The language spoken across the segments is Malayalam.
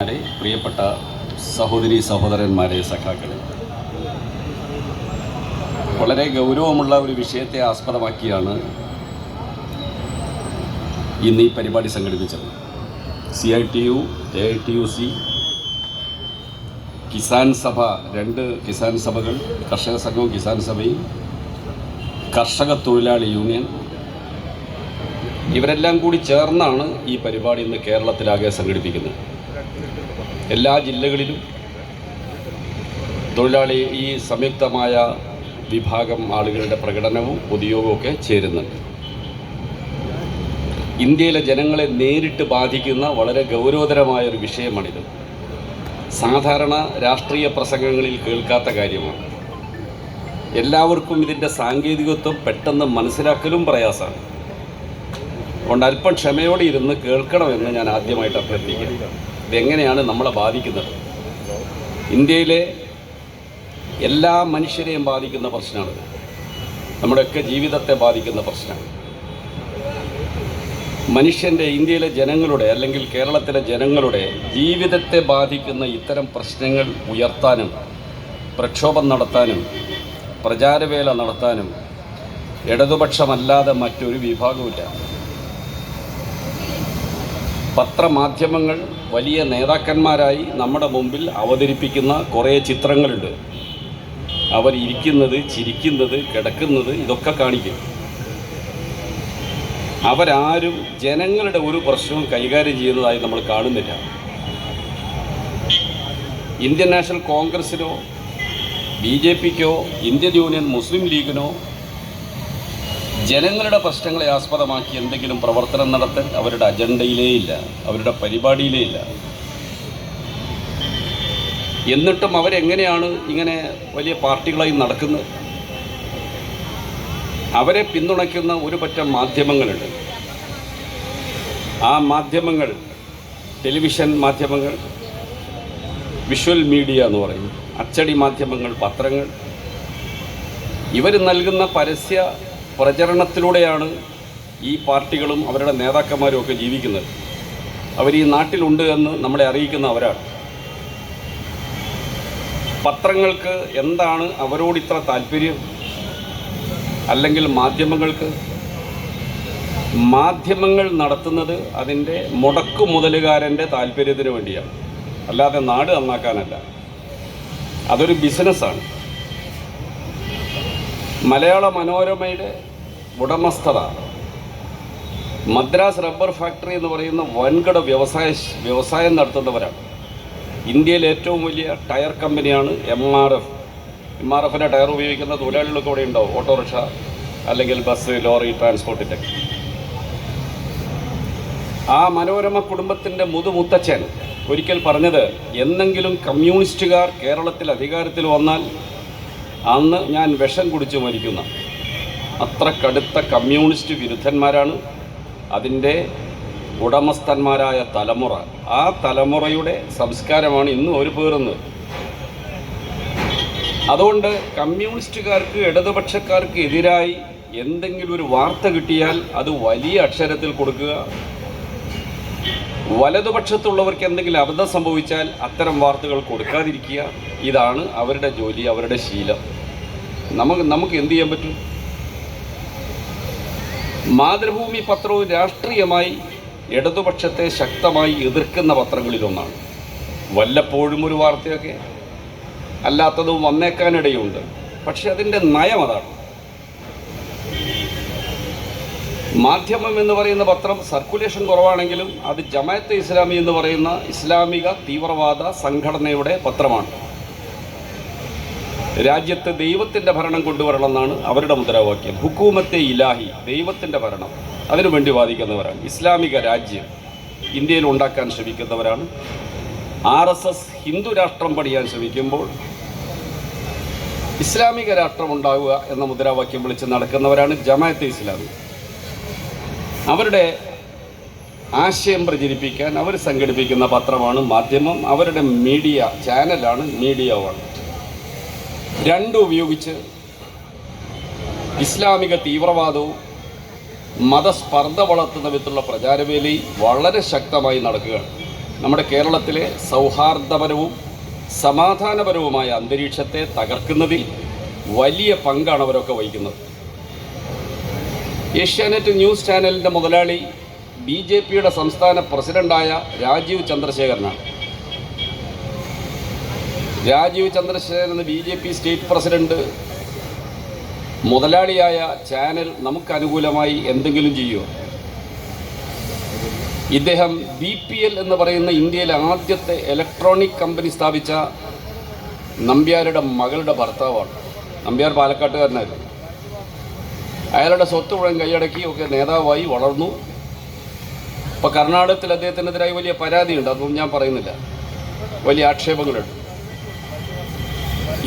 പ്രിയപ്പെട്ട സഹോദരി സഹോദരന്മാരെ സഖാക്കളെ. വളരെ ഗൗരവമുള്ള ഒരു വിഷയത്തെ ആസ്പദമാക്കിയാണ് ഇന്ന് ഈ പരിപാടി സംഘടിപ്പിച്ചത്. C I T U A I T U C Kisan Sabha രണ്ട് കിസാൻ സഭകൾ കർഷക സംഘവും കിസാൻ സഭയും കർഷക തൊഴിലാളി യൂണിയൻ ഇവരെല്ലാം കൂടി ചേർന്നാണ് ഈ പരിപാടി ഇന്ന് കേരളത്തിലാകെ സംഘടിപ്പിക്കുന്നത്. എല്ലാ ജില്ലകളിലും തൊഴിലാളി ഈ സംയുക്തമായ വിഭാഗം ആളുകളുടെ പ്രകടനവും പൊതുയോഗവും ഒക്കെ ചേരുന്നുണ്ട്. ഇന്ത്യയിലെ ജനങ്ങളെ നേരിട്ട് ബാധിക്കുന്ന വളരെ ഗൗരവതരമായ ഒരു വിഷയമാണിത്. സാധാരണ രാഷ്ട്രീയ പ്രസംഗങ്ങളിൽ കേൾക്കാത്ത കാര്യമാണ്. എല്ലാവർക്കും ഇതിന്റെ സാങ്കേതികത്വം പെട്ടെന്ന് മനസ്സിലാക്കലും പ്രയാസമാണ്. അതുകൊണ്ട് അല്പം ക്ഷമയോടെ ഇരുന്ന് കേൾക്കണമെന്ന് ഞാൻ ആദ്യമായിട്ട് അഭ്യർത്ഥിക്കുന്നു. ഇതെങ്ങനെയാണ് നമ്മളെ ബാധിക്കുന്നത്? ഇന്ത്യയിലെ എല്ലാ മനുഷ്യരെയും ബാധിക്കുന്ന പ്രശ്നമാണ് നമ്മുടെയൊക്കെ ജീവിതത്തെ ബാധിക്കുന്ന പ്രശ്നമാണ്. മനുഷ്യന്റെ ഇന്ത്യയിലെ ജനങ്ങളുടെ അല്ലെങ്കിൽ കേരളത്തിലെ ജനങ്ങളുടെ ജീവിതത്തെ ബാധിക്കുന്ന ഇത്തരം പ്രശ്നങ്ങൾ ഉയർത്താനും പ്രക്ഷോഭം നടത്താനും പ്രചാരവേല നടത്താനും ഇടതുപക്ഷമല്ലാതെ മറ്റൊരു വിഭാഗമില്ല പത്രമാധ്യമങ്ങൾ വലിയ നേതാക്കന്മാരായി നമ്മുടെ മുമ്പിൽ അവതരിപ്പിക്കുന്ന കുറേ ചിത്രങ്ങളുണ്ട്. അവർ ഇരിക്കുന്നത് ചിരിക്കുന്നത് കിടക്കുന്നത് ഇതൊക്കെ കാണിക്കും. അവരാരും ജനങ്ങളുടെ ഒരു പ്രശ്നവും കൈകാര്യം ചെയ്യുന്നതായി നമ്മൾ കാണുന്നില്ല. ഇന്ത്യൻ നാഷണൽ കോൺഗ്രസിനോ ബി ജെ പിക്കോ ഇന്ത്യൻ യൂണിയൻ മുസ്ലിം ലീഗിനോ ജനങ്ങളുടെ പ്രശ്നങ്ങളെ ആസ്പദമാക്കി എന്തെങ്കിലും പ്രവർത്തനം നടത്താൻ അവരുടെ അജണ്ടയിലേ ഇല്ല അവരുടെ പരിപാടിയിലേ ഇല്ല. എന്നിട്ടും അവരെങ്ങനെയാണ് ഇങ്ങനെ വലിയ പാർട്ടികളായി നടക്കുന്നത്? അവരെ പിന്തുണയ്ക്കുന്ന ഒരു പറ്റം മാധ്യമങ്ങളുണ്ട്. ആ മാധ്യമങ്ങൾ ടെലിവിഷൻ മാധ്യമങ്ങൾ വിഷ്വൽ മീഡിയ എന്ന് പറയും അച്ചടി മാധ്യമങ്ങൾ പത്രങ്ങൾ ഇവർ നൽകുന്ന പരസ്യ പ്രചരണത്തിലൂടെയാണ് ഈ പാർട്ടികളും അവരുടെ നേതാക്കന്മാരും ഒക്കെ ജീവിക്കുന്നത്. അവർ ഈ നാട്ടിലുണ്ട് എന്ന് നമ്മളെ അറിയിക്കുന്ന അവരാണ് പത്രങ്ങൾക്ക് എന്താണ് അവരോട് ഇത്ര താല്പര്യം? അല്ലെങ്കിൽ മാധ്യമങ്ങൾക്ക്? മാധ്യമങ്ങൾ നടത്തുന്നത് അതിന്റെ മുടക്കു മുതലുകാരന്റെ താല്പര്യത്തിന് വേണ്ടിയാണ്. അല്ലാതെ നാട് നന്നാക്കാനല്ല. അതൊരു ബിസിനസ്സാണ്. മലയാള മനോരമയുടെ ഉടമസ്ഥത മദ്രാസ് റബ്ബർ ഫാക്ടറി എന്ന് പറയുന്ന വൻകിട വ്യവസായ വ്യവസായം നടത്തുന്നവരാണ്. ഇന്ത്യയിലെ ഏറ്റവും വലിയ ടയർ കമ്പനിയാണ് M R F M R എഫിന്റെ ടയർ ഉപയോഗിക്കുന്ന തൊഴിലാളികളൊക്കെ ഇവിടെ ഉണ്ടാവും. ഓട്ടോറിക്ഷ അല്ലെങ്കിൽ ബസ് ലോറി ട്രാൻസ്പോർട്ടിന്റെ ആ മനോരമ കുടുംബത്തിന്റെ മുതുമുത്തച്ഛൻ ഒരിക്കൽ പറഞ്ഞത് എന്നെങ്കിലും കമ്മ്യൂണിസ്റ്റുകാർ കേരളത്തിൽ അധികാരത്തിൽ വന്നാൽ അന്ന് ഞാൻ വിഷം കുടിച്ച് മരിക്കുന്ന അത്ര കടുത്ത കമ്മ്യൂണിസ്റ്റ് വിരുദ്ധന്മാരാണ്. അതിന്റെ ഉടമസ്ഥന്മാരായ തലമുറ. ആ തലമുറയുടെ സംസ്കാരമാണ് ഇന്നും ഒരു പേറുന്നത്. അതുകൊണ്ട് കമ്മ്യൂണിസ്റ്റുകാർക്ക് ഇടതുപക്ഷക്കാർക്ക് എതിരായി എന്തെങ്കിലും ഒരു വാർത്ത കിട്ടിയാൽ അത് വലിയ അക്ഷരത്തിൽ കൊടുക്കുക. വലതുപക്ഷത്തുള്ളവർക്ക് എന്തെങ്കിലും അബദ്ധം സംഭവിച്ചാൽ അത്തരം വാർത്തകൾ കൊടുക്കാതിരിക്കുക. ഇതാണ് അവരുടെ ജോലി അവരുടെ ശീലം. നമുക്ക് നമുക്ക് എന്ത് ചെയ്യാൻ പറ്റും? മാതൃഭൂമി പത്രവും രാഷ്ട്രീയമായി ഇടതുപക്ഷത്തെ ശക്തമായി എതിർക്കുന്ന പത്രങ്ങളിലൊന്നാണ്. വല്ലപ്പോഴും ഒരു വാർത്തയൊക്കെ അല്ലാത്തതും വന്നേക്കാനിടയുണ്ട്. പക്ഷെ അതിന്റെ നയം അതാണ്. മാധ്യമം എന്ന് പറയുന്ന പത്രം സർക്കുലേഷൻ കുറവാണെങ്കിലും അത് ജമായത്തെ ഇസ്ലാമി എന്ന് പറയുന്ന ഇസ്ലാമിക തീവ്രവാദ സംഘടനയുടെ പത്രമാണ്. രാജ്യത്ത് ദൈവത്തിന്റെ ഭരണം കൊണ്ടുവരണമെന്നാണ് അവരുടെ മുദ്രാവാക്യം. ഹുക്കൂമത്തെ ഇലാഹി ദൈവത്തിന്റെ ഭരണം. അതിനുവേണ്ടി വാദിക്കുന്നവരാണ്. ഇസ്ലാമിക രാജ്യം ഇന്ത്യയിൽ ഉണ്ടാക്കാൻ ശ്രമിക്കുന്നവരാണ്. ആർ എസ് എസ് ഹിന്ദു രാഷ്ട്രം പണിയാൻ ശ്രമിക്കുമ്പോൾ ഇസ്ലാമിക രാഷ്ട്രം ഉണ്ടാവുക എന്ന മുദ്രാവാക്യം വിളിച്ച് നടക്കുന്നവരാണ് ജമാഅത്തെ ഇസ്ലാമി. അവരുടെ ആശയം പ്രചരിപ്പിക്കാൻ അവർ സംഘടിപ്പിക്കുന്ന പത്രമാണ് മാധ്യമം. അവരുടെ മീഡിയ ചാനലാണ് മീഡിയ വൺ രണ്ടും ഉപയോഗിച്ച് ഇസ്ലാമിക തീവ്രവാദവും മതസ്പർദ്ധ വളർത്തുന്ന വിധത്തിലുള്ള പ്രചാരവേലി വളരെ ശക്തമായി നടക്കുകയാണ്. നമ്മുടെ കേരളത്തിലെ സൗഹാർദ്ദപരവും സമാധാനപരവുമായ അന്തരീക്ഷത്തെ തകർക്കുന്നതിൽ വലിയ പങ്കാണ് അവരൊക്കെ വഹിക്കുന്നത്. ഏഷ്യാനെറ്റ് ന്യൂസ് ചാനലിന്റെ മുതലാളി ബി ജെ പിയുടെ സംസ്ഥാന പ്രസിഡന്റായ രാജീവ് ചന്ദ്രശേഖരനാണ്. രാജീവ് ചന്ദ്രശേഖരൻ എന്ന B J P state president മുതലാളിയായ channel നമുക്ക് അനുകൂലമായി എന്തെങ്കിലും ചെയ്യുമോ ഇദ്ദേഹം ബി പി എൽ എന്ന് പറയുന്ന ഇന്ത്യയിലെ ആദ്യത്തെ ഇലക്ട്രോണിക് കമ്പനി സ്ഥാപിച്ച നമ്പ്യാരുടെ മകളുടെ ഭർത്താവാണ്. നമ്പ്യാർ പാലക്കാട്ടുകാരനായിരുന്നു. അയാളുടെ സ്വത്ത് മുഴുവൻ കൈയടക്കി ഒക്കെ നേതാവായി വളർന്നു. ഇപ്പോൾ കർണാടകത്തിൽ അദ്ദേഹത്തിനെതിരായി വലിയ പരാതിയുണ്ട് അതൊന്നും ഞാൻ പറയുന്നില്ല. വലിയ ആക്ഷേപങ്ങളുണ്ട്.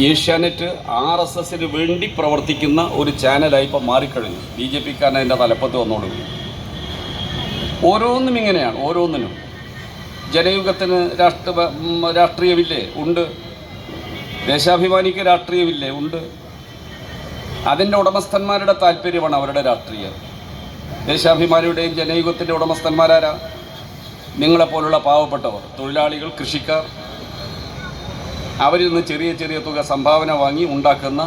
ഏഷ്യാനെറ്റ് ആർ എസ് എസിന് വേണ്ടി പ്രവർത്തിക്കുന്ന ഒരു ചാനലായി ഇപ്പോൾ മാറിക്കഴിഞ്ഞു. ബി ജെ പിക്കാരൻ അതിന്റെ തലപ്പത്ത് വന്നോളൂ ഓരോന്നും ഇങ്ങനെയാണ് ഓരോന്നിനും. ജനയുഗത്തിന് രാഷ്ട്ര രാഷ്ട്രീയമില്ലേ ഉണ്ട്. ദേശാഭിമാനിക്ക് രാഷ്ട്രീയമില്ലേ ഉണ്ട്. അതിന്റെ ഉടമസ്ഥന്മാരുടെ താല്പര്യമാണ് അവരുടെ രാഷ്ട്രീയം. ദേശാഭിമാനിയുടെയും ജനയുഗത്തിന്റെ ഉടമസ്ഥന്മാരാരാ? നിങ്ങളെപ്പോലുള്ള പാവപ്പെട്ടവർ. തൊഴിലാളികൾ കൃഷിക്കാർ അവരിൽ നിന്ന് ചെറിയ ചെറിയ തുക സംഭാവന വാങ്ങി ഉണ്ടാക്കുന്ന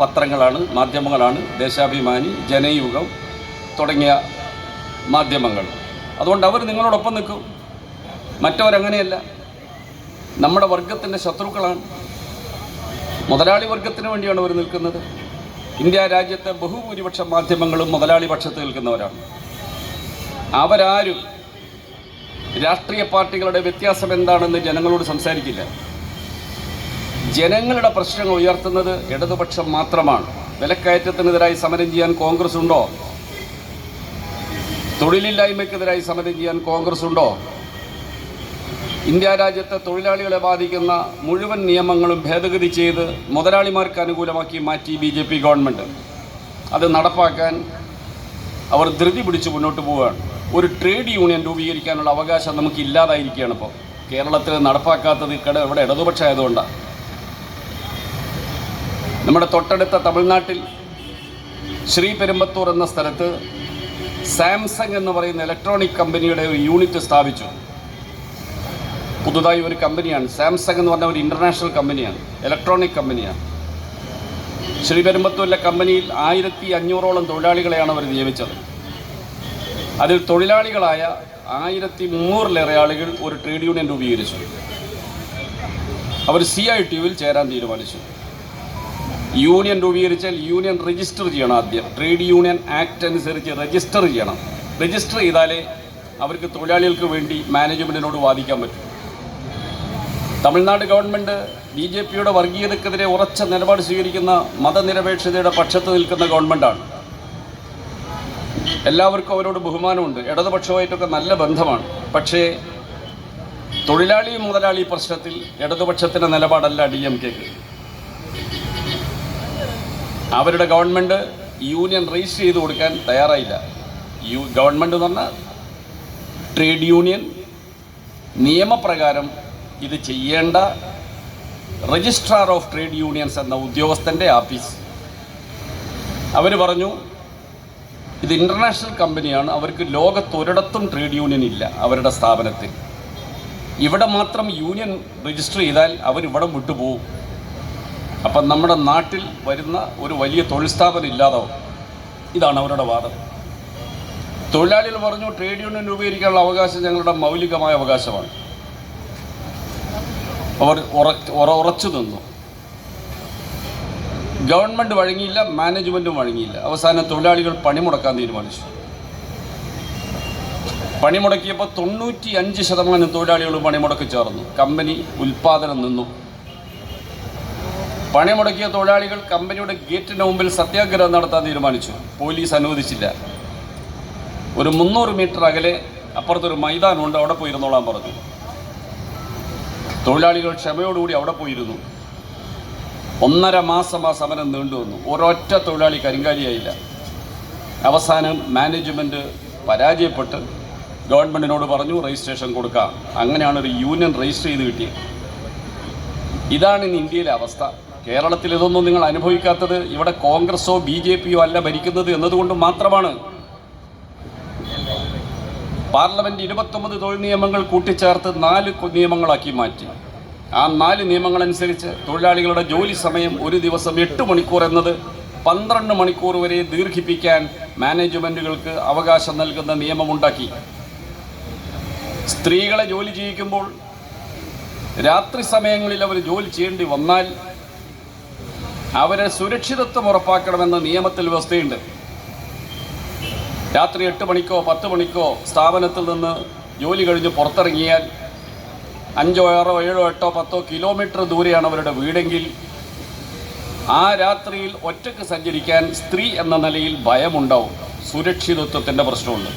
പത്രങ്ങളാണ് മാധ്യമങ്ങളാണ്. ദേശാഭിമാനി ജനയുഗം തുടങ്ങിയ മാധ്യമങ്ങൾ. അതുകൊണ്ട് അവർ നിങ്ങളോടൊപ്പം നിൽക്കും. മറ്റവരങ്ങനെയല്ല. നമ്മുടെ വർഗത്തിന്റെ ശത്രുക്കളാണ്. മുതലാളി വർഗത്തിന് വേണ്ടിയാണ് അവർ നിൽക്കുന്നത്. ഇന്ത്യ രാജ്യത്തെ ബഹുഭൂരിപക്ഷം മാധ്യമങ്ങളും മുതലാളി പക്ഷത്ത് നിൽക്കുന്നവരാണ്. അവരാരും രാഷ്ട്രീയ പാർട്ടികളുടെ വ്യത്യാസം എന്താണെന്ന് ജനങ്ങളോട് സംസാരിക്കില്ല. ജനങ്ങളുടെ പ്രശ്നങ്ങൾ ഉയർത്തുന്നത് ഇടതുപക്ഷം മാത്രമാണ്. വിലക്കയറ്റത്തിനെതിരായി സമരം ചെയ്യാൻ കോൺഗ്രസ് ഉണ്ടോ? തൊഴിലില്ലായ്മയ്ക്കെതിരായി സമരം ചെയ്യാൻ കോൺഗ്രസ് ഉണ്ടോ? ഇന്ത്യ രാജ്യത്തെ തൊഴിലാളികളെ ബാധിക്കുന്ന മുഴുവൻ നിയമങ്ങളും ഭേദഗതി ചെയ്ത് മുതലാളിമാർക്ക് അനുകൂലമാക്കി മാറ്റി ബി ജെ പി ഗവൺമെന്റ് അത് നടപ്പാക്കാൻ അവർ ധൃതി പിടിച്ച് മുന്നോട്ട് പോവുകയാണ്. ഒരു ട്രേഡ് യൂണിയൻ രൂപീകരിക്കാനുള്ള അവകാശം നമുക്ക് ഇല്ലാതായിരിക്കുകയാണ് ഇപ്പോൾ. കേരളത്തിൽ നടപ്പാക്കാത്തത് ഇവിടെ ഇടതുപക്ഷം ആയതുകൊണ്ടാണ് നമ്മുടെ തൊട്ടടുത്ത തമിഴ്നാട്ടിൽ ശ്രീ പെരുമ്പത്തൂർ എന്ന സ്ഥലത്ത് സാംസങ് എന്ന് പറയുന്ന ഇലക്ട്രോണിക് കമ്പനിയുടെ ഒരു യൂണിറ്റ് സ്ഥാപിച്ചു. പുതുതായി ഒരു കമ്പനിയാണ് സാംസങ് എന്ന് പറഞ്ഞ ഒരു ഇന്റർനാഷണൽ കമ്പനിയാണ് ഇലക്ട്രോണിക് കമ്പനിയാണ് ശ്രീ പെരുമ്പത്തൂരിലെ കമ്പനിയിൽ ആയിരത്തി അഞ്ഞൂറോളം തൊഴിലാളികളെയാണ് അവർ നിയമിച്ചത്. അതിൽ തൊഴിലാളികളായ ആയിരത്തി മുന്നൂറിലേറെ ആളുകൾ ഒരു ട്രേഡ് യൂണിയൻ രൂപീകരിച്ചു. അവർ സി ഐ ടി യുവിൽ ചേരാൻ തീരുമാനിച്ചു. യൂണിയൻ രൂപീകരിച്ചാൽ യൂണിയൻ രജിസ്റ്റർ ചെയ്യണം ആദ്യം. ട്രേഡ് യൂണിയൻ ആക്ട് അനുസരിച്ച് രജിസ്റ്റർ ചെയ്യണം. രജിസ്റ്റർ ചെയ്താലേ അവർക്ക് തൊഴിലാളികൾക്ക് വേണ്ടി മാനേജ്മെന്റിനോട് വാദിക്കാൻ പറ്റും. തമിഴ്നാട് ഗവൺമെന്റ് ബി ജെ പിയുടെ വർഗീയതക്കെതിരെ ഉറച്ച നിലപാട് സ്വീകരിക്കുന്ന മതനിരപേക്ഷതയുടെ പക്ഷത്ത് നിൽക്കുന്ന ഗവൺമെന്റാണ് എല്ലാവർക്കും അവരോട് ബഹുമാനമുണ്ട്. ഇടതുപക്ഷവുമായിട്ടൊക്കെ നല്ല ബന്ധമാണ്. പക്ഷേ തൊഴിലാളി മുതലാളി പ്രശ്നത്തിൽ ഇടതുപക്ഷത്തിന്റെ നിലപാടല്ല ഡി എം കെക്ക് അവരുടെ ഗവൺമെന്റ് യൂണിയൻ രജിസ്റ്റർ ചെയ്ത് കൊടുക്കാൻ തയ്യാറായില്ല. യു ഗവൺമെന്റ് എന്ന് പറഞ്ഞാൽ ട്രേഡ് യൂണിയൻ നിയമപ്രകാരം ഇത് ചെയ്യേണ്ട രജിസ്ട്രാർ ഓഫ് ട്രേഡ് യൂണിയൻസ് എന്ന ഉദ്യോഗസ്ഥന്റെ ആഫീസ് അവർ പറഞ്ഞു ഇത് ഇന്റർനാഷണൽ കമ്പനിയാണ് അവർക്ക് ലോകത്തൊരിടത്തും ട്രേഡ് യൂണിയൻ ഇല്ല അവരുടെ സ്ഥാപനത്തിൽ. ഇവിടെ മാത്രം യൂണിയൻ രജിസ്റ്റർ ചെയ്താൽ അവരിവിടെ വിട്ടുപോകും അപ്പം നമ്മുടെ നാട്ടിൽ വരുന്ന ഒരു വലിയ തൊഴിൽ സ്ഥാപനം ഇല്ലാതാവും. ഇതാണ് അവരുടെ വാദം. തൊഴിലാളികൾ പറഞ്ഞു ട്രേഡ് യൂണിയൻ രൂപീകരിക്കാനുള്ള അവകാശം ഞങ്ങളുടെ മൗലികമായ അവകാശമാണ്. അവർ ഉറ- ഉറ- ഉറച്ചു നിന്നു. ഗവൺമെന്റ് വഴങ്ങിയില്ല മാനേജ്മെന്റും വഴങ്ങിയില്ല. അവസാനം തൊഴിലാളികൾ പണിമുടക്കാൻ തീരുമാനിച്ചു. പണിമുടക്കിയപ്പോൾ തൊണ്ണൂറ്റി അഞ്ച് ശതമാനം തൊഴിലാളികൾ പണിമുടക്ക് ചേർന്നു. കമ്പനി ഉൽപ്പാദനം നിന്നു. പണിമുടക്കിയ തൊഴിലാളികൾ കമ്പനിയുടെ ഗേറ്റിന് മുമ്പിൽ സത്യാഗ്രഹം നടത്താൻ തീരുമാനിച്ചു. പോലീസ് അനുവദിച്ചില്ല. ഒരു മുന്നൂറ് മീറ്റർ അകലെ അപ്പുറത്തൊരു മൈതാനമുണ്ട് അവിടെ പോയി ഇരുന്നോളാൻ പറഞ്ഞു. തൊഴിലാളികൾ ക്ഷമയോടുകൂടി അവിടെ പോയിരുന്നു. ഒന്നര മാസം ആ സമരം നീണ്ടു വന്നു ഒരൊറ്റ തൊഴിലാളി കരിങ്കാലിയായില്ല. അവസാനം മാനേജ്മെന്റ് പരാജയപ്പെട്ട് ഗവൺമെന്റിനോട് പറഞ്ഞു രജിസ്ട്രേഷൻ കൊടുക്കാം. അങ്ങനെയാണ് ഒരു യൂണിയൻ രജിസ്റ്റർ ചെയ്ത് കിട്ടിയത്. ഇതാണ് ഇന്ന് ഇന്ത്യയിലെ അവസ്ഥ. കേരളത്തിൽ ഇതൊന്നും നിങ്ങൾ അനുഭവിക്കാത്തത് ഇവിടെ കോൺഗ്രസോ ബി ജെ പിയോ അല്ല ഭരിക്കുന്നത് എന്നതുകൊണ്ട് മാത്രമാണ്. പാർലമെന്റ് ഇരുപത്തൊമ്പത് തൊഴിൽ നിയമങ്ങൾ കൂട്ടിച്ചേർത്ത് നാല് നിയമങ്ങളാക്കി മാറ്റി. ആ നാല് നിയമങ്ങളനുസരിച്ച് തൊഴിലാളികളുടെ ജോലി സമയം ഒരു ദിവസം എട്ട് മണിക്കൂർ എന്നത് പന്ത്രണ്ട് മണിക്കൂർ വരെ ദീർഘിപ്പിക്കാൻ മാനേജ്മെന്റുകൾക്ക് അവകാശം നൽകുന്ന നിയമമുണ്ടാക്കി. സ്ത്രീകളെ ജോലി ചെയ്യിക്കുമ്പോൾ രാത്രി സമയങ്ങളിൽ അവർ ജോലി ചെയ്യേണ്ടി വന്നാൽ അവരെ സുരക്ഷിതത്വം ഉറപ്പാക്കണമെന്ന് നിയമത്തിൽ വ്യവസ്ഥയുണ്ട്. രാത്രി എട്ട് മണിക്കോ പത്ത് മണിക്കോ സ്ഥാപനത്തിൽ നിന്ന് ജോലി കഴിഞ്ഞ് പുറത്തിറങ്ങിയാൽ അഞ്ചോ ആറോ ഏഴോ എട്ടോ പത്തോ കിലോമീറ്റർ ദൂരെയാണ് അവരുടെ വീടെങ്കിൽ ആ രാത്രിയിൽ ഒറ്റയ്ക്ക് സഞ്ചരിക്കാൻ സ്ത്രീ എന്ന നിലയിൽ ഭയമുണ്ടാവും. സുരക്ഷിതത്വത്തിന്റെ പ്രശ്നമുണ്ട്.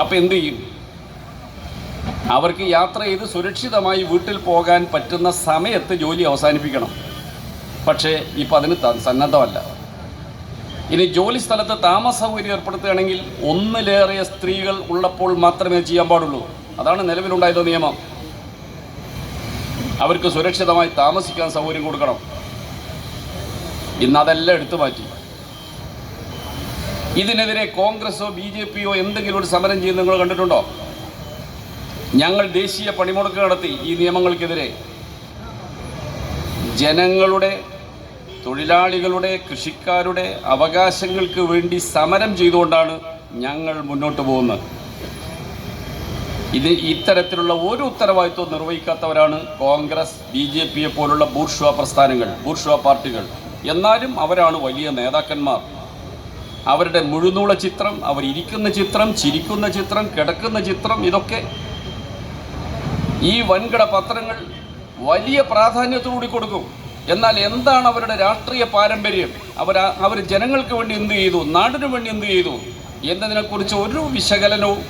അപ്പം എന്തു ചെയ്യും? അവർക്ക് യാത്ര ചെയ്ത് സുരക്ഷിതമായി വീട്ടിൽ പോകാൻ പറ്റുന്ന സമയത്ത് ജോലി അവസാനിപ്പിക്കണം. പക്ഷേ ഇപ്പം അതിന് സന്നദ്ധമല്ല. ഇനി ജോലി സ്ഥലത്ത് താമസ സൗകര്യം ഏർപ്പെടുത്തുകയാണെങ്കിൽ ഒന്നിലേറെ സ്ത്രീകൾ ഉള്ളപ്പോൾ മാത്രമേ ചെയ്യാൻ പാടുള്ളൂ. അതാണ് നിലവിലുണ്ടായത് നിയമം. അവർക്ക് സുരക്ഷിതമായി താമസിക്കാൻ സൗകര്യം കൊടുക്കണം. ഇന്ന് അതെല്ലാം എടുത്തു മാറ്റി. ഇതിനെതിരെ കോൺഗ്രസോ ബി ജെ പിയോ എന്തെങ്കിലും ഒരു സമരം ചെയ്യുന്നത് നിങ്ങൾ കണ്ടിട്ടുണ്ടോ? ഞങ്ങൾ ദേശീയ പണിമുടക്ക് നടത്തി ഈ നിയമങ്ങൾക്കെതിരെ. ജനങ്ങളുടെ തൊഴിലാളികളുടെ കൃഷിക്കാരുടെ അവകാശങ്ങൾക്ക് വേണ്ടി സമരം ചെയ്തുകൊണ്ടാണ് ഞങ്ങൾ മുന്നോട്ട് പോകുന്നത്. ഇത് ഇത്തരത്തിലുള്ള ഒരു ഉത്തരവാദിത്വം നിർവഹിക്കാത്തവരാണ് കോൺഗ്രസ് ബി ജെ പിയെ പോലുള്ള ബൂർഷ്വ പ്രസ്ഥാനങ്ങൾ ബൂർഷ്വ പാർട്ടികൾ. എന്നാലും അവരാണ് വലിയ നേതാക്കന്മാർ. അവരുടെ മുഴുനൂള ചിത്രം അവർ ഇരിക്കുന്ന ചിത്രം ചിരിക്കുന്ന ചിത്രം കിടക്കുന്ന ചിത്രം ഇതൊക്കെ ഈ വൻകിട പത്രങ്ങൾ വലിയ പ്രാധാന്യത്തോടുകൂടി കൊടുക്കും. എന്നാൽ എന്താണ് അവരുടെ രാഷ്ട്രീയ പാരമ്പര്യം? അവർ അവർ ജനങ്ങൾക്ക് വേണ്ടി എന്ത് ചെയ്തു? നാടിനു വേണ്ടി എന്ത് ചെയ്തു? എന്നതിനെക്കുറിച്ച് ഒരു വിശകലനവും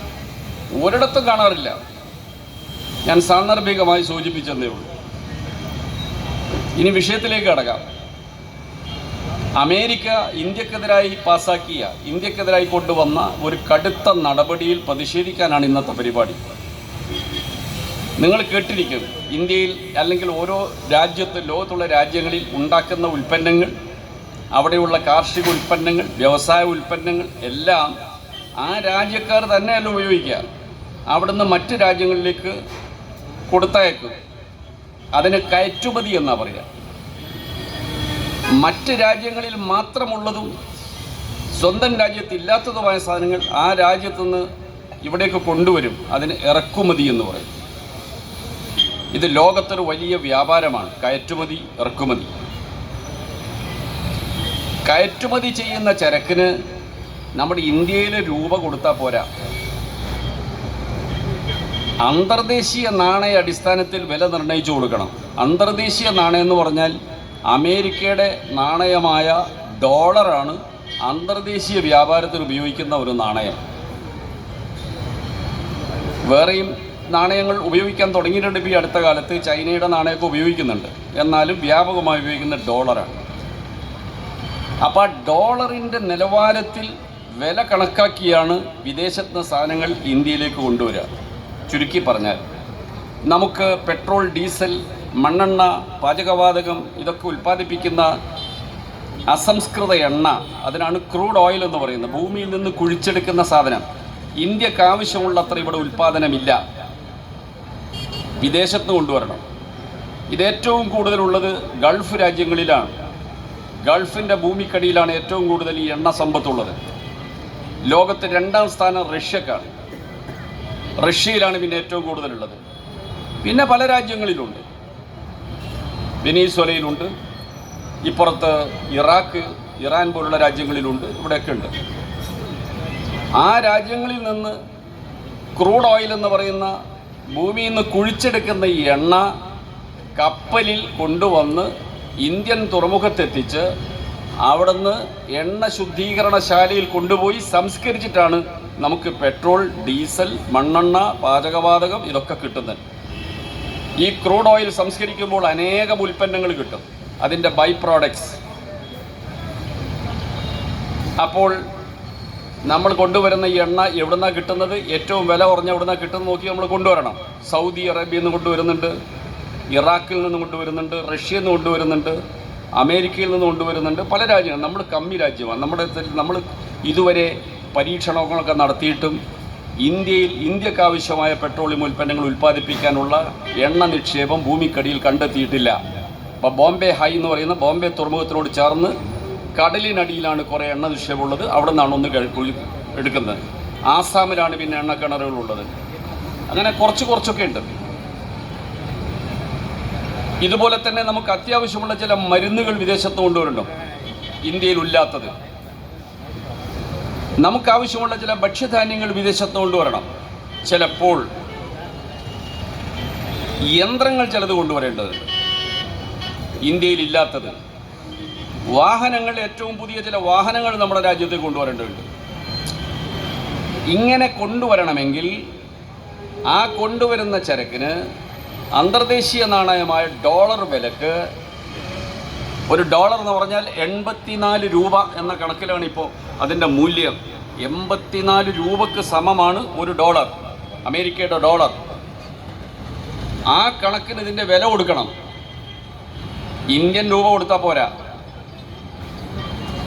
ഒരിടത്തും കാണാറില്ല. ഞാൻ സാന്ദർഭികമായി സൂചിപ്പിച്ചതേ ഉള്ളൂ. ഇനി വിഷയത്തിലേക്ക് കടക്കാം. അമേരിക്ക ഇന്ത്യക്കെതിരായി പാസാക്കിയ ഇന്ത്യക്കെതിരായി കൊണ്ടുവന്ന ഒരു കടുത്ത നടപടിയിൽ പ്രതിഷേധിക്കാനാണ് ഇന്നത്തെ പരിപാടി. നിങ്ങൾ കേട്ടിരിക്കും. ഇന്ത്യയിൽ അല്ലെങ്കിൽ ഓരോ രാജ്യത്ത് ലോകത്തുള്ള രാജ്യങ്ങളിൽ ഉണ്ടാക്കുന്ന ഉൽപ്പന്നങ്ങൾ അവിടെയുള്ള കാർഷിക ഉൽപ്പന്നങ്ങൾ വ്യവസായ ഉൽപ്പന്നങ്ങൾ എല്ലാം ആ രാജ്യക്കാർ തന്നെയല്ല ഉപയോഗിക്കുക. അവിടുന്ന് മറ്റ് രാജ്യങ്ങളിലേക്ക് കൊടുത്തയക്കും. അതിന് കയറ്റുമതി എന്നാ പറയുക. മറ്റ് രാജ്യങ്ങളിൽ മാത്രമുള്ളതും സ്വന്തം രാജ്യത്ത് ഇല്ലാത്തതുമായ സാധനങ്ങൾ ആ രാജ്യത്തുനിന്ന് ഇവിടേക്ക് കൊണ്ടുവരും. അതിന് ഇറക്കുമതി എന്ന് പറയും. ഇത് ലോകത്തൊരു വലിയ വ്യാപാരമാണ്. കയറ്റുമതി ഇറക്കുമതി. കയറ്റുമതി ചെയ്യുന്ന ചരക്കിന് നമ്മുടെ ഇന്ത്യയിൽ രൂപ കൊടുത്താൽ പോരാ. അന്തർദേശീയ നാണയ അടിസ്ഥാനത്തിൽ വില നിർണയിച്ചു കൊടുക്കണം. അന്തർദേശീയ നാണയം എന്ന് പറഞ്ഞാൽ അമേരിക്കയുടെ നാണയമായ ഡോളറാണ് അന്തർദേശീയ വ്യാപാരത്തിൽ ഉപയോഗിക്കുന്ന ഒരു നാണയം. വേറെയും നാണയങ്ങൾ ഉപയോഗിക്കാൻ തുടങ്ങിയിട്ടുണ്ട് ഇപ്പോൾ ഈ അടുത്ത കാലത്ത്. ചൈനയുടെ നാണയമൊക്കെ ഉപയോഗിക്കുന്നുണ്ട്. എന്നാലും വ്യാപകമായി ഉപയോഗിക്കുന്ന ഡോളറാണ്. അപ്പോൾ ആ ഡോളറിന്റെ നിലവാരത്തിൽ വില കണക്കാക്കിയാണ് വിദേശത്ത് നിന്ന് സാധനങ്ങൾ ഇന്ത്യയിലേക്ക് കൊണ്ടുവരിക. ചുരുക്കി പറഞ്ഞാൽ നമുക്ക് പെട്രോൾ ഡീസൽ മണ്ണെണ്ണ പാചകവാതകം ഇതൊക്കെ ഉൽപ്പാദിപ്പിക്കുന്ന അസംസ്കൃത എണ്ണ അതിനാണ് ക്രൂഡ് ഓയിൽ എന്ന് പറയുന്നത്. ഭൂമിയിൽ നിന്ന് കുഴിച്ചെടുക്കുന്ന സാധനം. ഇന്ത്യയ്ക്ക് ആവശ്യമുള്ളത്ര ഇവിടെ ഉൽപ്പാദനമില്ല. വിദേശത്ത് കൊണ്ടുവരണം. ഇതേറ്റവും കൂടുതലുള്ളത് ഗൾഫ് രാജ്യങ്ങളിലാണ്. ഗൾഫിന്റെ ഭൂമിക്കടിയിലാണ് ഏറ്റവും കൂടുതൽ ഈ എണ്ണ സമ്പത്തുള്ളത്. ലോകത്ത് രണ്ടാം സ്ഥാനം റഷ്യക്കാണ്. റഷ്യയിലാണ് പിന്നെ ഏറ്റവും കൂടുതലുള്ളത്. പിന്നെ പല രാജ്യങ്ങളിലുണ്ട്. വെനീസ്വലയിലുണ്ട്. ഇപ്പുറത്ത് ഇറാഖ് ഇറാൻ പോലുള്ള രാജ്യങ്ങളിലുണ്ട്. ഇവിടെയൊക്കെ ഉണ്ട് ആ രാജ്യങ്ങളിൽ നിന്ന് ക്രൂഡ് ഓയിൽ എന്ന് പറയുന്ന ഭൂമിയിൽ നിന്ന് കുഴിച്ചെടുക്കുന്ന ഈ എണ്ണ കപ്പലിൽ കൊണ്ടുവന്ന് ഇന്ത്യൻ തുറമുഖത്തെത്തിച്ച് അവിടുന്ന് എണ്ണ ശുദ്ധീകരണശാലയിൽ കൊണ്ടുപോയി സംസ്കരിച്ചിട്ടാണ് നമുക്ക് പെട്രോൾ ഡീസൽ മണ്ണെണ്ണ പാചകവാതകം ഇതൊക്കെ കിട്ടുന്നത്. ഈ ക്രൂഡ് ഓയിൽ സംസ്കരിക്കുമ്പോൾ അനേകം ഉൽപ്പന്നങ്ങൾ കിട്ടും. അതിന്റെ ബൈ പ്രോഡക്ട്സ്. അപ്പോൾ നമ്മൾ കൊണ്ടുവരുന്ന എണ്ണ എവിടുന്നാണ് കിട്ടുന്നത്? ഏറ്റവും വില കുറഞ്ഞ എവിടുന്നാണ് കിട്ടുന്നത് നോക്കി നമ്മൾ കൊണ്ടുവരണം. സൗദി അറേബ്യയിൽ നിന്ന് കൊണ്ടുവരുന്നുണ്ട് ഇറാഖിൽ നിന്ന് കൊണ്ടുവരുന്നുണ്ട് റഷ്യയിൽ നിന്ന് കൊണ്ടുവരുന്നുണ്ട് അമേരിക്കയിൽ നിന്ന് കൊണ്ടുവരുന്നുണ്ട് പല രാജ്യങ്ങളും. നമ്മൾ കമ്മി രാജ്യമാണ്. നമ്മുടെ നമ്മൾ ഇതുവരെ പരീക്ഷണങ്ങളൊക്കെ നടത്തിയിട്ടും ഇന്ത്യയിൽ ഇന്ത്യയ്ക്ക് ആവശ്യമായ പെട്രോളിയം ഉൽപ്പന്നങ്ങൾ ഉൽപ്പാദിപ്പിക്കാനുള്ള എണ്ണ നിക്ഷേപം ഭൂമിക്കടിയിൽ കണ്ടെത്തിയിട്ടില്ല. അപ്പോൾ ബോംബെ ഹൈ എന്ന് പറയുന്ന ബോംബെ തുറമുഖത്തിനോട് ചേർന്ന് കടലിനടിയിലാണ് കുറേ എണ്ണ നിക്ഷേപമുള്ളത്. അവിടെ നിന്നാണ് ഒന്ന് എടുക്കുന്നത്. ആസാമിലാണ് പിന്നെ എണ്ണ കിണറുകളുള്ളത് അങ്ങനെ കുറച്ച് കുറച്ചൊക്കെ ഉണ്ട്. ഇതുപോലെ തന്നെ നമുക്ക് അത്യാവശ്യമുള്ള ചില മരുന്നുകൾ വിദേശത്ത് കൊണ്ടുവരണം ഇന്ത്യയിൽ ഇല്ലാത്തത് നമുക്ക് ആവശ്യമുള്ള ചില ഭക്ഷ്യധാന്യങ്ങൾ വിദേശത്ത് കൊണ്ടുവരണം. ചിലപ്പോൾ യന്ത്രങ്ങൾ ചിലത് കൊണ്ടുവരേണ്ടതുണ്ട്. ഇന്ത്യയിൽ ഇല്ലാത്തത് വാഹനങ്ങൾ ഏറ്റവും പുതിയ ചില വാഹനങ്ങൾ നമ്മുടെ രാജ്യത്ത് കൊണ്ടുവരേണ്ടതുണ്ട്. ഇങ്ങനെ കൊണ്ടുവരണമെങ്കിൽ ആ കൊണ്ടുവരുന്ന ചരക്കിന് അന്തർദേശീയ നാണയമായ ഡോളർ വിലക്ക് ഒരു ഡോളർ എന്ന് പറഞ്ഞാൽ എൺപത്തിനാല് രൂപ എന്ന കണക്കിലാണ് ഇപ്പോൾ അതിന്റെ മൂല്യം. എൺപത്തിനാല് രൂപക്ക് സമമാണ് ഒരു ഡോളർ അമേരിക്കയുടെ ഡോളർ. ആ കണക്കിന് ഇതിന്റെ വില കൊടുക്കണം. ഇന്ത്യൻ രൂപ കൊടുത്താൽ പോരാ.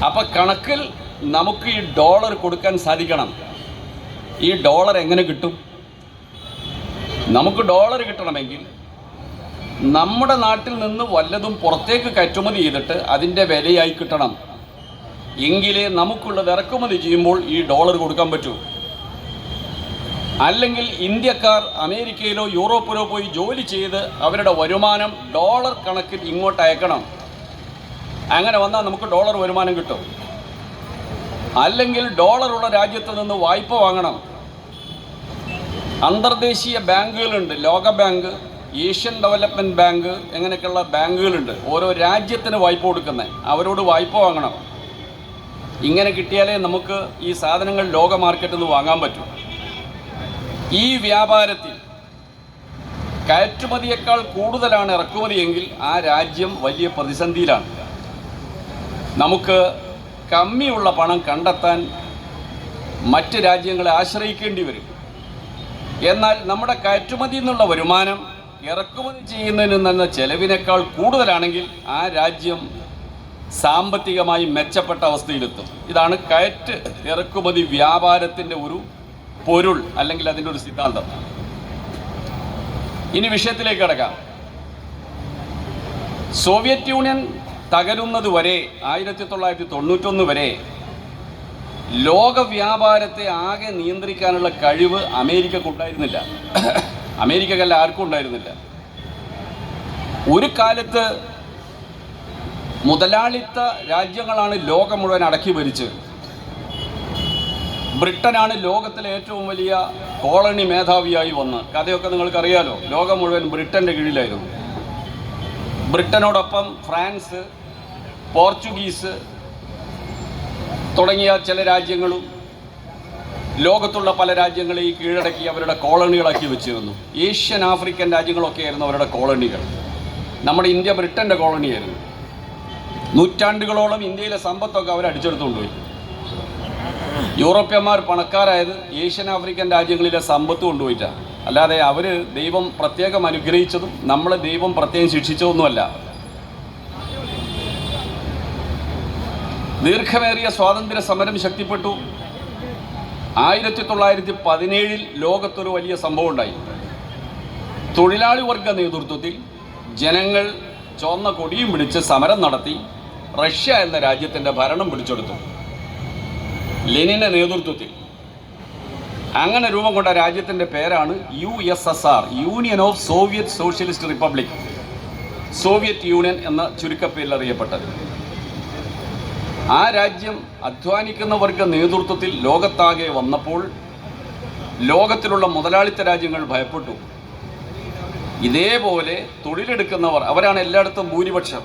അപ്പൊ കണക്കിൽ നമുക്ക് ഈ ഡോളർ കൊടുക്കാൻ സാധിക്കണം. ഈ ഡോളർ എങ്ങനെ കിട്ടും? നമുക്ക് ഡോളർ കിട്ടണമെങ്കിൽ നമ്മുടെ നാട്ടിൽ നിന്ന് വല്ലതും പുറത്തേക്ക് കയറ്റുമതി ചെയ്തിട്ട് അതിന്റെ വിലയായി കിട്ടണം. എങ്കിലേ നമുക്കുള്ളത് ഇറക്കുമതി ചെയ്യുമ്പോൾ ഈ ഡോളർ കൊടുക്കാൻ പറ്റൂ. അല്ലെങ്കിൽ ഇന്ത്യക്കാർ അമേരിക്കയിലോ യൂറോപ്പിലോ പോയി ജോലി ചെയ്ത് അവരുടെ വരുമാനം ഡോളർ കണക്കിൽ ഇങ്ങോട്ട് അയക്കണം. അങ്ങനെ വന്നാൽ നമുക്ക് ഡോളർ വരുമാനം കിട്ടും. അല്ലെങ്കിൽ ഡോളറുള്ള രാജ്യത്ത് നിന്ന് വായ്പ വാങ്ങണം. അന്തർദേശീയ ബാങ്കുകളുണ്ട്. ലോക ബാങ്ക് ഏഷ്യൻ ഡെവലപ്മെന്റ് ബാങ്ക് അങ്ങനെയൊക്കെയുള്ള ബാങ്കുകളുണ്ട്. ഓരോ രാജ്യത്തിന് വായ്പ കൊടുക്കുന്നത് അവരോട് വായ്പ വാങ്ങണം. ഇങ്ങനെ കിട്ടിയാലേ നമുക്ക് ഈ സാധനങ്ങൾ ലോക മാർക്കറ്റിൽ നിന്ന് വാങ്ങാൻ പറ്റൂ. ഈ വ്യാപാരത്തിൽ കയറ്റുമതിയേക്കാൾ കൂടുതലാണ് ഇറക്കുമതിയെങ്കിൽ ആ രാജ്യം വലിയ പ്രതിസന്ധിയിലാണ്. നമുക്ക് കമ്മിയുള്ള പണം കണ്ടെത്താൻ മറ്റ് രാജ്യങ്ങളെ ആശ്രയിക്കേണ്ടി വരും. എന്നാൽ നമ്മുടെ കയറ്റുമതി എന്നുള്ള വരുമാനം ഇറക്കുമതി ചെയ്യുന്നതിന് നിന്ന ചെലവിനേക്കാൾ കൂടുതലാണെങ്കിൽ ആ രാജ്യം സാമ്പത്തികമായി മെച്ചപ്പെട്ട അവസ്ഥയിലെത്തും. ഇതാണ് കയറ്റ് ഇറക്കുമതി വ്യാപാരത്തിന്റെ ഒരു പൊരുൾ അല്ലെങ്കിൽ അതിന്റെ ഒരു സിദ്ധാന്തം. ഇനി വിഷയത്തിലേക്ക് കിടക്കാം. സോവിയറ്റ് യൂണിയൻ തകരുന്നത് വരെ ആയിരത്തി തൊള്ളായിരത്തി തൊണ്ണൂറ്റൊന്ന് വരെ ലോക വ്യാപാരത്തെ ആകെ നിയന്ത്രിക്കാനുള്ള കഴിവ് അമേരിക്കക്കുണ്ടായിരുന്നില്ല അമേരിക്കക്കല്ല ആർക്കും ഉണ്ടായിരുന്നില്ല. ഒരു കാലത്ത് മുതലാളിത്ത രാജ്യങ്ങളാണ് ലോകം മുഴുവൻ അടക്കി ഭരിച്ച്. ബ്രിട്ടനാണ് ലോകത്തിലെ ഏറ്റവും വലിയ കോളനി മേധാവിയായി വന്ന്. കഥയൊക്കെ നിങ്ങൾക്കറിയാലോ ലോകം മുഴുവൻ ബ്രിട്ടന്റെ കീഴിലായിരുന്നു. ബ്രിട്ടനോടൊപ്പം ഫ്രാൻസ് പോർച്ചുഗീസ് തുടങ്ങിയ ചില രാജ്യങ്ങളും ലോകത്തുള്ള പല രാജ്യങ്ങളെയും കീഴടക്കി അവരുടെ കോളണികളാക്കി വെച്ചിരുന്നു. ഏഷ്യൻ ആഫ്രിക്കൻ രാജ്യങ്ങളൊക്കെ ആയിരുന്നു അവരുടെ കോളണികൾ നമ്മുടെ ഇന്ത്യ ബ്രിട്ടന്റെ കോളനിയായിരുന്നു. നൂറ്റാണ്ടുകളോളം ഇന്ത്യയിലെ സമ്പത്തൊക്കെ അവർ അടിച്ചെടുത്തുകൊണ്ടുപോയി യൂറോപ്യന്മാർ പണക്കാരായത് ഏഷ്യൻ ആഫ്രിക്കൻ രാജ്യങ്ങളിലെ സമ്പത്ത് കൊണ്ടുപോയിട്ടാണ് അല്ലാതെ അവർ ദൈവം പ്രത്യേകം അനുഗ്രഹിച്ചതും നമ്മളെ ദൈവം പ്രത്യേകം ശിക്ഷിച്ചതൊന്നുമല്ല. ദീർഘമേറിയ സ്വാതന്ത്ര്യ സമരം ശക്തിപ്പെട്ടു. ആയിരത്തി തൊള്ളായിരത്തി പതിനേഴിൽ ലോകത്തൊരു വലിയ സംഭവം ഉണ്ടായി. തൊഴിലാളി വർഗ നേതൃത്വത്തിൽ ജനങ്ങൾ ചുവന്ന കൊടിയും പിടിച്ച് സമരം നടത്തി റഷ്യ എന്ന രാജ്യത്തിന്റെ ഭരണം പിടിച്ചെടുത്തു. ലെനിന്റെ നേതൃത്വത്തിൽ. അങ്ങനെ രൂപം കൊണ്ട രാജ്യത്തിന്റെ പേരാണ് U S S R Union of Soviet Socialist Republic Soviet Union എന്ന ചുരുക്കപ്പേരിൽ അറിയപ്പെട്ടത്. ആ രാജ്യം അധ്വാനിക്കുന്ന വർഗ നേതൃത്വത്തിൽ ലോകത്താകെ വന്നപ്പോൾ ലോകത്തിലുള്ള മുതലാളിത്ത രാജ്യങ്ങൾ ഭയപ്പെട്ടു. ഇതേപോലെ തൊഴിലെടുക്കുന്നവർ അവരാണ് എല്ലായിടത്തും ഭൂരിപക്ഷം.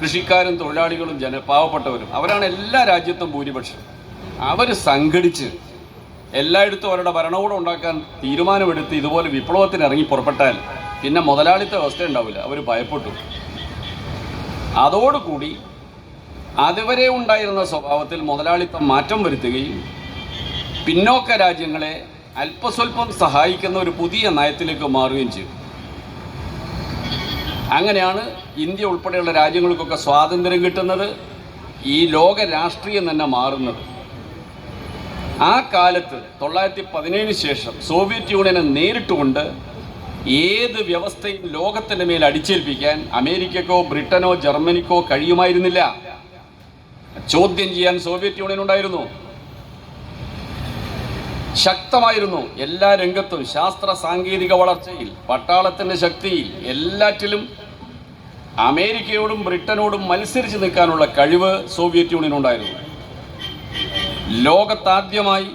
കൃഷിക്കാരും തൊഴിലാളികളും ജന പാവപ്പെട്ടവരും അവരാണ് എല്ലാ രാജ്യത്തും ഭൂരിപക്ഷം. അവർ സംഘടിച്ച് എല്ലായിടത്തും അവരുടെ ഭരണകൂടം ഉണ്ടാക്കാൻ തീരുമാനമെടുത്ത് ഇതുപോലെ വിപ്ലവത്തിന് ഇറങ്ങി പുറപ്പെട്ടാൽ പിന്നെ മുതലാളിത്ത വ്യവസ്ഥ ഉണ്ടാവില്ല. അവർ ഭയപ്പെട്ടു. അതോടുകൂടി അതുവരെ ഉണ്ടായിരുന്ന സ്വഭാവത്തിൽ മുതലാളിത്തം മാറ്റം വരുത്തുകയും പിന്നോക്ക രാജ്യങ്ങളെ അല്പസ്വല്പം സഹായിക്കുന്ന ഒരു പുതിയ നയത്തിലേക്ക് മാറുകയും ചെയ്തു. അങ്ങനെയാണ് ഇന്ത്യ ഉൾപ്പെടെയുള്ള രാജ്യങ്ങൾക്കൊക്കെ സ്വാതന്ത്ര്യം കിട്ടുന്നത് ഈ ലോക രാഷ്ട്രീയം തന്നെ മാറുന്നത്. ആ കാലത്ത് തൊള്ളായിരത്തി പതിനേഴിന് ശേഷം സോവിയറ്റ് യൂണിയനെ നേരിട്ടുകൊണ്ട് ഏത് വ്യവസ്ഥയും ലോകത്തിന്റെ മേൽ അടിച്ചേൽപ്പിക്കാൻ അമേരിക്കക്കോ ബ്രിട്ടനോ ജർമ്മനിക്കോ കഴിയുമായിരുന്നില്ല. ചോദ്യം ചെയ്യാൻ സോവിയറ്റ് യൂണിയൻ ഉണ്ടായിരുന്നു. ശക്തമായിരുന്നു എല്ലാ രംഗത്തും ശാസ്ത്ര സാങ്കേതിക വളർച്ചയിൽ പട്ടാളത്തിന്റെ ശക്തിയിൽ എല്ലാറ്റിലും അമേരിക്കയോടും ബ്രിട്ടനോടും മത്സരിച്ച് നിൽക്കാനുള്ള കഴിവ് സോവിയറ്റ് യൂണിയൻ ഉണ്ടായിരുന്നു. ലോകത്താദ്യമായി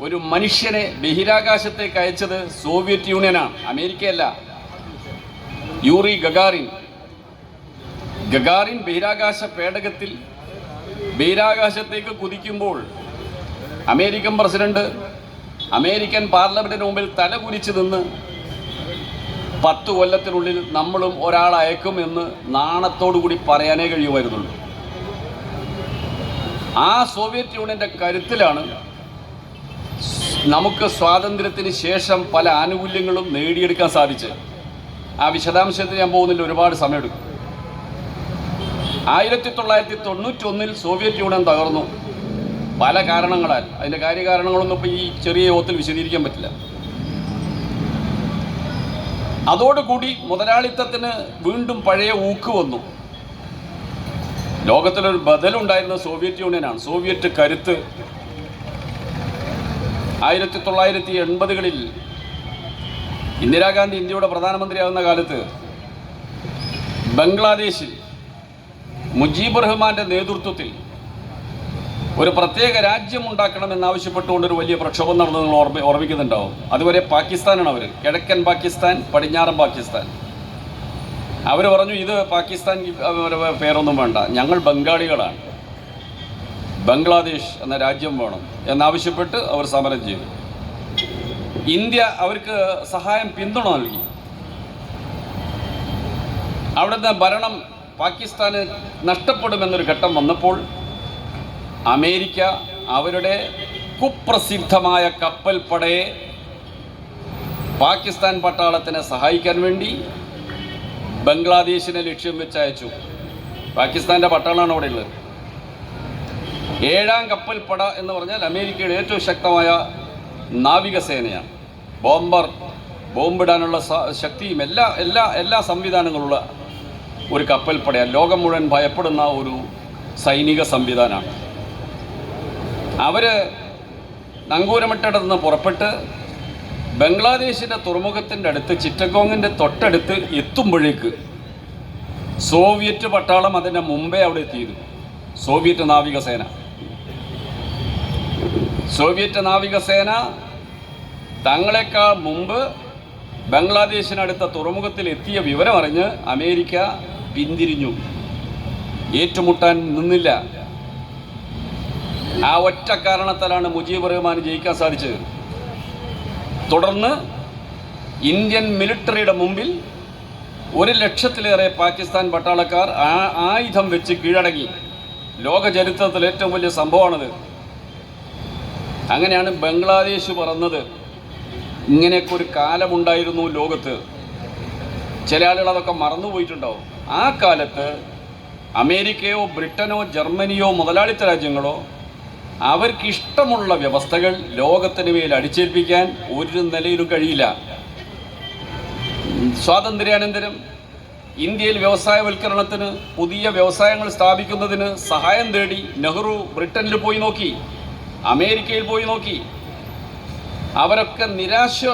ഒരു മനുഷ്യനെ ബഹിരാകാശത്തേക്ക് അയച്ചത് സോവിയറ്റ് യൂണിയനാണ് അമേരിക്കയല്ല. Yuri Gagarin. ഗഗാറിൻ ബഹിരാകാശ പേടകത്തിൽ ബഹിരാകാശത്തേക്ക് കുതിക്കുമ്പോൾ അമേരിക്കൻ പ്രസിഡന്റ് അമേരിക്കൻ പാർലമെന്റിന് മുമ്പിൽ തല കുരിച്ചു നിന്ന് പത്ത് കൊല്ലത്തിനുള്ളിൽ നമ്മളും ഒരാൾ അയക്കും എന്ന് നാണത്തോടു കൂടി പറയാനേ കഴിയുമായിരുന്നുള്ളൂ. ആ സോവിയറ്റ് യൂണിയന്റെ കരുത്തിലാണ് നമുക്ക് സ്വാതന്ത്ര്യത്തിന് ശേഷം പല ആനുകൂല്യങ്ങളും നേടിയെടുക്കാൻ സാധിച്ചത്. ആ വിശദാംശത്തിന് ഞാൻ പോകുന്നില്ല ഒരുപാട് സമയമെടുക്കും. ആയിരത്തി തൊള്ളായിരത്തി തൊണ്ണൂറ്റി ഒന്നിൽ സോവിയറ്റ് യൂണിയൻ തകർന്നു. പല കാരണങ്ങളാൽ. അതിന്റെ കാര്യകാരണങ്ങളൊന്നും ഇപ്പോൾ ഈ ചെറിയ യോഗത്തിൽ വിശദീകരിക്കാൻ പറ്റില്ല. അതോടുകൂടി മുതലാളിത്തത്തിന് വീണ്ടും പഴയ ഊക്ക് വന്നു. ലോകത്തിലൊരു ബദലുണ്ടായിരുന്ന സോവിയറ്റ് യൂണിയനാണ്. സോവിയറ്റ് കരുത്ത് ആയിരത്തി തൊള്ളായിരത്തി എൺപതുകളിൽ ഇന്ദിരാഗാന്ധി ഇന്ത്യയുടെ പ്രധാനമന്ത്രിയാകുന്ന കാലത്ത് ബംഗ്ലാദേശിൽ മുജീബ് റഹ്മാന്റെ നേതൃത്വത്തിൽ ഒരു പ്രത്യേക രാജ്യം ഉണ്ടാക്കണമെന്നാവശ്യപ്പെട്ടുകൊണ്ട് ഒരു വലിയ പ്രക്ഷോഭം നടന്നു നിങ്ങൾ ഓർമ്മ ഓർമ്മിക്കുന്നുണ്ടാവും. അതുവരെ പാകിസ്ഥാനാണ് അവർ കിഴക്കൻ പാകിസ്ഥാൻ പടിഞ്ഞാറൻ പാകിസ്ഥാൻ. അവർ പറഞ്ഞു ഇത് പാകിസ്ഥാൻ പേരൊന്നും വേണ്ട. ഞങ്ങൾ ബംഗാളികളാണ്. ബംഗ്ലാദേശ് എന്ന രാജ്യം വേണം എന്നാവശ്യപ്പെട്ട് അവർ സമരം ചെയ്തു. ഇന്ത്യ അവർക്ക് സഹായം പിന്തുണ നൽകി. അവിടുന്ന് ഭരണം പാകിസ്ഥാന് നഷ്ടപ്പെടുമെന്നൊരു ഘട്ടം വന്നപ്പോൾ അമേരിക്ക അവരുടെ കുപ്രസിദ്ധമായ കപ്പൽപ്പടയെ പടയെ പാകിസ്ഥാൻ പട്ടാളത്തിനെ സഹായിക്കാൻ വേണ്ടി ബംഗ്ലാദേശിനെ ലക്ഷ്യം വെച്ച് അയച്ചു പാകിസ്ഥാന്റെ പട്ടാളമാണ് അവിടെ ഉള്ളത്. ഏഴാം കപ്പൽപ്പട പട എന്ന് പറഞ്ഞാൽ അമേരിക്കയുടെ ഏറ്റവും ശക്തമായ നാവികസേനയാണ്. ബോംബർ ബോംബിടാനുള്ള ശക്തിയും എല്ലാ എല്ലാ എല്ലാ സംവിധാനങ്ങളുള്ള ഒരു കപ്പൽ പടയാണ് ലോകം മുഴുവൻ ഭയപ്പെടുന്ന ഒരു സൈനിക സംവിധാനമാണ് അവർ നങ്കൂരമിട്ടിടത്ത് നിന്ന് പുറപ്പെട്ട് ബംഗ്ലാദേശിന്റെ തുറമുഖത്തിന്റെ അടുത്ത് ചിറ്റഗോങ്ങിന്റെ തൊട്ടടുത്ത് എത്തുമ്പോഴേക്ക് സോവിയറ്റ് പട്ടാളം അതിന്റെ മുമ്പേ അവിടെ എത്തിയിരുന്നു. സോവിയറ്റ് നാവികസേന. സോവിയറ്റ് നാവികസേന തങ്ങളെക്കാൾ മുമ്പ് ബംഗ്ലാദേശിനടുത്ത തുറമുഖത്തിൽ എത്തിയ വിവരമറിഞ്ഞ് അമേരിക്ക പിന്തിരിഞ്ഞു. ഏറ്റുമുട്ടാൻ നിന്നില്ല. ആ ഒറ്റ കാരണത്താലാണ് മുജീബ് റഹ്മാൻ ജയിക്കാൻ സാധിച്ചത്. തുടർന്ന് ഇന്ത്യൻ മിലിറ്ററിയുടെ മുമ്പിൽ ഒരു ലക്ഷത്തിലേറെ പാകിസ്ഥാൻ പട്ടാളക്കാർ ആ ആയുധം വെച്ച് കീഴടങ്ങി. ലോക ചരിത്രത്തിൽ ഏറ്റവും വലിയ സംഭവമാണത്. അങ്ങനെയാണ് ബംഗ്ലാദേശ് പറഞ്ഞത്. ഇങ്ങനെയൊക്കെ ഒരു കാലമുണ്ടായിരുന്നു ലോകത്ത്. ചില ആളുകൾ അതൊക്കെ മറന്നുപോയിട്ടുണ്ടാവും. ആ കാലത്ത് അമേരിക്കയോ ബ്രിട്ടനോ ജർമ്മനിയോ മുതലാളിത്ത രാജ്യങ്ങളോ അവർക്കിഷ്ടമുള്ള വ്യവസ്ഥകൾ ലോകത്തിന് മേൽ അടിച്ചേൽപ്പിക്കാൻ ഒരു നിലയിലും കഴിയില്ല. സ്വാതന്ത്ര്യാനന്തരം ഇന്ത്യയിൽ വ്യവസായവൽക്കരണത്തിന് പുതിയ വ്യവസായങ്ങൾ സ്ഥാപിക്കുന്നതിന് സഹായം തേടി നെഹ്റു ബ്രിട്ടനിൽ പോയി നോക്കി അമേരിക്കയിൽ പോയി നോക്കി. അവരൊക്കെ നിരാശ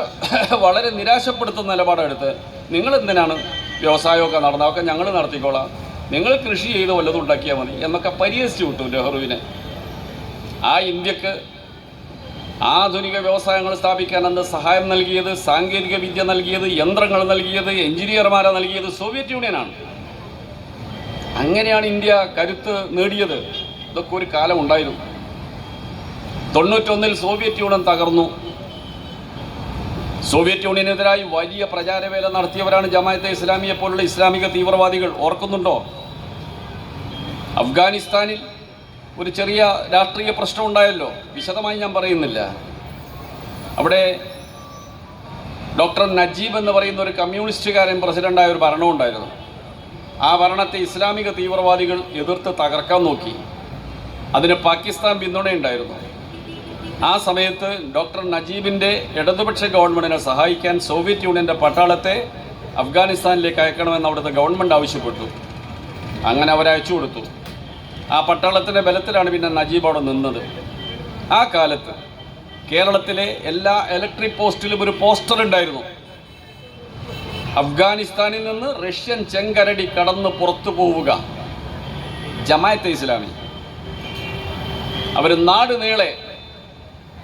വളരെ നിരാശപ്പെടുത്തുന്ന നിലപാടെടുത്ത് നിങ്ങൾ എന്തിനാണ് വ്യവസായമൊക്കെ നടന്ന അതൊക്കെ ഞങ്ങൾ നടത്തിക്കോളാം. നിങ്ങൾ കൃഷി ചെയ്ത് വല്ലതും ഉണ്ടാക്കിയാൽ മതി. എന്നൊക്കെ പരിഹസിച്ചു വിട്ടു നെഹ്റുവിനെ. ആ ഇന്ത്യയ്ക്ക് ആധുനിക വ്യവസായങ്ങൾ സ്ഥാപിക്കാൻ അന്ന് സഹായം നൽകിയത് സാങ്കേതിക വിദ്യ നൽകിയത് യന്ത്രങ്ങൾ നൽകിയത് എഞ്ചിനീയർമാരെ നൽകിയത് സോവിയറ്റ് യൂണിയനാണ്. അങ്ങനെയാണ് ഇന്ത്യ കരുത്ത് നേടിയത്. ഇതൊക്കെ ഒരു കാലം ഉണ്ടായിരുന്നു. തൊണ്ണൂറ്റൊന്നിൽ സോവിയറ്റ് യൂണിയൻ തകർന്നു. സോവിയറ്റ് യൂണിയനെതിരായി വലിയ പ്രചാരവേല നടത്തിയവരാണ് ജമായത്തെ ഇസ്ലാമിയെ പോലുള്ള ഇസ്ലാമിക തീവ്രവാദികൾ. ഓർക്കുന്നുണ്ടോ? അഫ്ഗാനിസ്ഥാനിൽ ഒരു ചെറിയ രാഷ്ട്രീയ പ്രശ്നം ഉണ്ടായല്ലോ. വിശദമായി ഞാൻ പറയുന്നില്ല. അവിടെ ഡോക്ടർ നജീബ് എന്ന് പറയുന്ന ഒരു കമ്മ്യൂണിസ്റ്റുകാരൻ പ്രസിഡന്റായ ഒരു ഭരണം ഉണ്ടായിരുന്നു. ആ ഭരണത്തെ ഇസ്ലാമിക തീവ്രവാദികൾ എതിർത്ത് തകർക്കാൻ നോക്കി. അതിന് പാകിസ്ഥാൻ പിന്തുണയുണ്ടായിരുന്നു. ആ സമയത്ത് ഡോക്ടർ നജീബിന്റെ ഇടതുപക്ഷ ഗവൺമെന്റിനെ സഹായിക്കാൻ സോവിയറ്റ് യൂണിയന്റെ പട്ടാളത്തെ അഫ്ഗാനിസ്ഥാനിലേക്ക് അയക്കണമെന്ന് അവിടുത്തെ ഗവൺമെന്റ് ആവശ്യപ്പെട്ടു. അങ്ങനെ അവരയച്ചു കൊടുത്തു. ആ പട്ടാളത്തിന്റെ ബലത്തിലാണ് പിന്നെ നജീബ് അവിടെ നിന്നത്. ആ കാലത്ത് കേരളത്തിലെ എല്ലാ ഇലക്ട്രിക് പോസ്റ്റിലും ഒരു പോസ്റ്റർ ഉണ്ടായിരുന്നു. അഫ്ഗാനിസ്ഥാനിൽ നിന്ന് റഷ്യൻ ചെങ്കരടി കടന്ന് പുറത്തു പോവുക. ജമായത്തെ ഇസ്ലാമി. അവർ നാട് നീളെ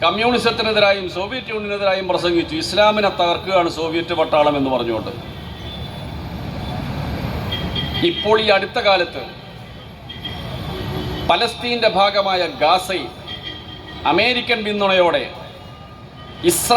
കമ്മ്യൂണിസത്തിനെതിരായും സോവിയറ്റ് യൂണിയനെതിരായും പ്രസംഗിച്ചു. ഇസ്ലാമിനെ തകർക്കുകയാണ് സോവിയറ്റ് പട്ടാളം എന്ന് പറഞ്ഞുകൊണ്ട്. ഇപ്പോൾ ഈ അടുത്ത കാലത്ത് പലസ്തീന്റെ ഭാഗമായ ഗാസയിൽ അമേരിക്കൻ പിന്തുണയോടെ ഇസ്രായേൽ